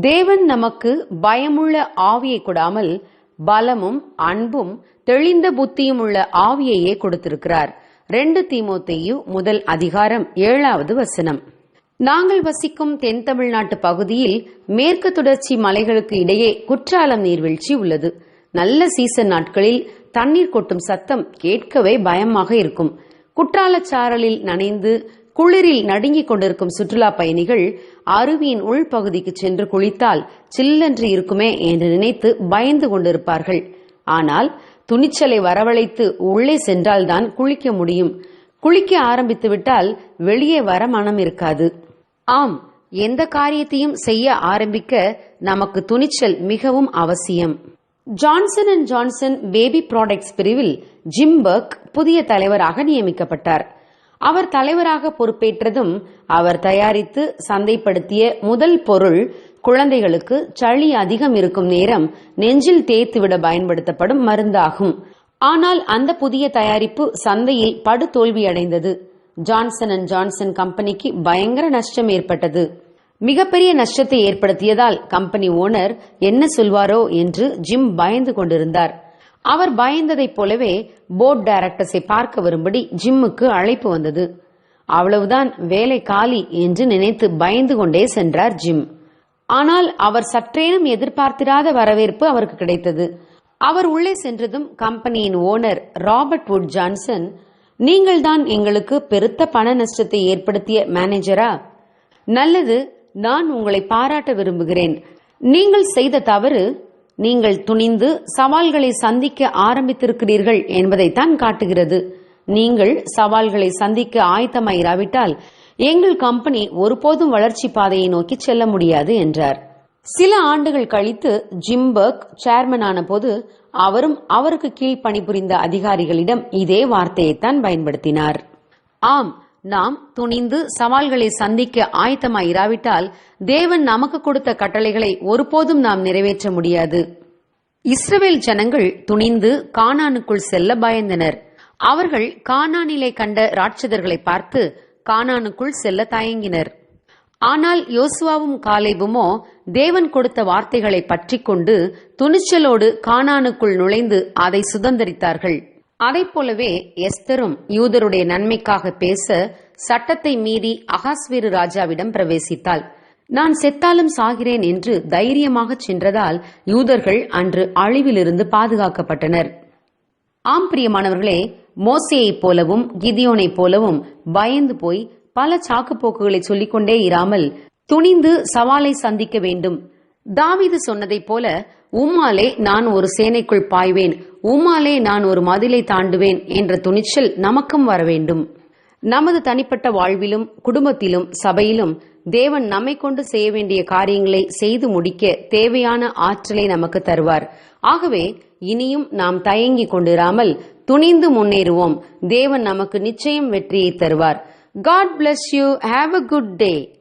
தேவன் நமக்கு பயமுள்ள ஆவியை கொடாமல் பலமும் அன்பும் தெளிந்த புத்தியும் உள்ள ஆவியையே கொடுத்திருக்கிறார். ரெண்டு தீமோத்தேயு முதல் அதிகாரம் ஏழாவது வசனம். நாங்கள் வசிக்கும் தென் தமிழ்நாட்டு பகுதியில் மேற்கு தொடர்ச்சி மலைகளுக்கு இடையே குற்றாலம் நீர்வீழ்ச்சி உள்ளது. நல்ல சீசன் நாட்களில் தண்ணீர் கொட்டும் சத்தம் கேட்கவே பயமாக இருக்கும். குற்றாலச்சாரலில் நனைந்து குளிரில் நடுங்கிக் கொண்டிருக்கும் சுற்றுலா பயணிகள் அருவியின் உள்பகுதிக்கு சென்று குளித்தால் சில்லென்று இருக்குமே என்று நினைத்து பயந்து கொண்டிருப்பார்கள். ஆனால் துணிச்சலை வரவழைத்து உள்ளே சென்றால்தான் குளிக்க முடியும். குளிக்க ஆரம்பித்து விட்டால் வெளியே வர மனம் இருக்காது. ஆம் எந்த காரியத்தையும் செய்ய ஆரம்பிக்க நமக்கு துணிச்சல் மிகவும் அவசியம். Johnson and Johnson baby products பிரிவில் ஜிம்பர்க் புதிய தலைவராக நியமிக்கப்பட்டார். அவர் தலைவராக பொறுப்பேற்றதும் அவர் தயாரித்து சந்தைப்படுத்திய முதல் பொருள் குழந்தைகளுக்கு சளி அதிகம் இருக்கும் நேரம் நெஞ்சில் தேய்த்துவிட பயன்படுத்தப்படும் மருந்தாகும். ஆனால் அந்த புதிய தயாரிப்பு சந்தையில் படுதோல்வியடைந்தது. ஜான்சன் அண்ட் ஜான்சன் கம்பெனிக்கு பயங்கர நஷ்டம் ஏற்பட்டது. மிகப்பெரிய நஷ்டத்தை ஏற்படுத்தியதால் கம்பெனி ஓனர் என்ன சொல்வாரோ என்று ஜிம் பயந்து கொண்டிருந்தார். அவர் பயந்ததைப் போலவே போர்ட் டைரக்டர்ஸை பார்க்க வரும்படி ஜிம்முக்கு அழைப்பு வந்தது. அவ்வளவுதான் வேலை காலி என்று நினைத்து பயந்து கொண்டே சென்றார் ஜிம் ஆனால் அவர் சற்றேனும் எதிர்பார்த்திராத வரவேற்பு அவருக்கு கிடைத்தது. அவர் உள்ளே சென்றதும் கம்பெனியின் ஓனர் ராபர்ட் வுட் ஜான்சன் நீங்கள்தான் எங்களுக்கு பெருத்த பண நஷ்டத்தை ஏற்படுத்திய மேனேஜரா நல்லது நான் உங்களை பாராட்ட விரும்புகிறேன். நீங்கள் செய்த தவறு நீங்கள் துணிந்து சவால்களை சந்திக்க ஆரம்பித்திருக்கிறீர்கள் என்பதைத்தான் காட்டுகிறது. நீங்கள் சவால்களை சந்திக்க ஆயத்தமாயிராவிட்டால் எங்கள் கம்பெனி ஒருபோதும் வளர்ச்சி பாதையை நோக்கி செல்ல முடியாது என்றார். சில ஆண்டுகள் கழித்து ஜிம்பர்க் சேர்மன் ஆன போது அவரும் அவருக்கு கீழ் பணிபுரிந்த அதிகாரிகளிடம் இதே வார்த்தையைத்தான் பயன்படுத்தினார். ஆம் நாம் துணிந்து சவால்களை சந்திக்க ஆயத்தமாயிராவிட்டால் தேவன் நமக்கு கொடுத்த கட்டளைகளை ஒருபோதும் நாம் நிறைவேற்ற முடியாது. இஸ்ரவேல் ஜனங்கள் துணிந்து கானானுக்குள் செல்ல பயந்தனர். அவர்கள் கானானிலே கண்ட ராட்சதர்களை பார்த்து கானானுக்குள் செல்ல தயங்கினர். ஆனால் யோசுவாவும் காலேபுமோ தேவன் கொடுத்த வார்த்தைகளை பற்றிக்கொண்டு துணிச்சலோடு கானானுக்குள் நுழைந்து அதை சுதந்தரித்தார்கள். அதைப் போலவே எஸ்தரும் யூதருடைய நன்மைக்காக பேச சட்டத்தை மீறி அகாஸ்வேரு ராஜாவிடம் பிரவேசித்தாள். நான் செத்தாலும் சாகிறேன் என்று தைரியமாக சென்றதால் யூதர்கள் அன்று அழிவிலிருந்து பாதுகாக்கப்பட்டனர். ஆம் பிரியமானவர்களே மோசேயைப் போலவும் கிதியோனைப் போலவும் பயந்து போய் பல சாக்குப்போக்குகளை சொல்லிக்கொண்டே இராமல் துணிந்து சவாலை சந்திக்க வேண்டும். தாவிது சொன்னதைப் போல உம்மாலே நான் ஒரு சேனைக்குள் பாய்வேன். உம்மாலே நான் ஒரு மதிலை தாண்டுவேன் என்ற துணிச்சல் நமக்கும் வர வேண்டும். நமது தனிப்பட்ட வாழ்விலும் குடும்பத்திலும் சபையிலும் தேவன் நம்மை கொண்டு செய்ய வேண்டிய காரியங்களை செய்து முடிக்க தேவையான ஆற்றலை நமக்கு தருவார். ஆகவே இனியும் நாம் தயங்கிக் கொண்டிராமல் துணிந்து முன்னேறுவோம். தேவன் நமக்கு நிச்சயம் வெற்றியை தருவார். God bless you have a good day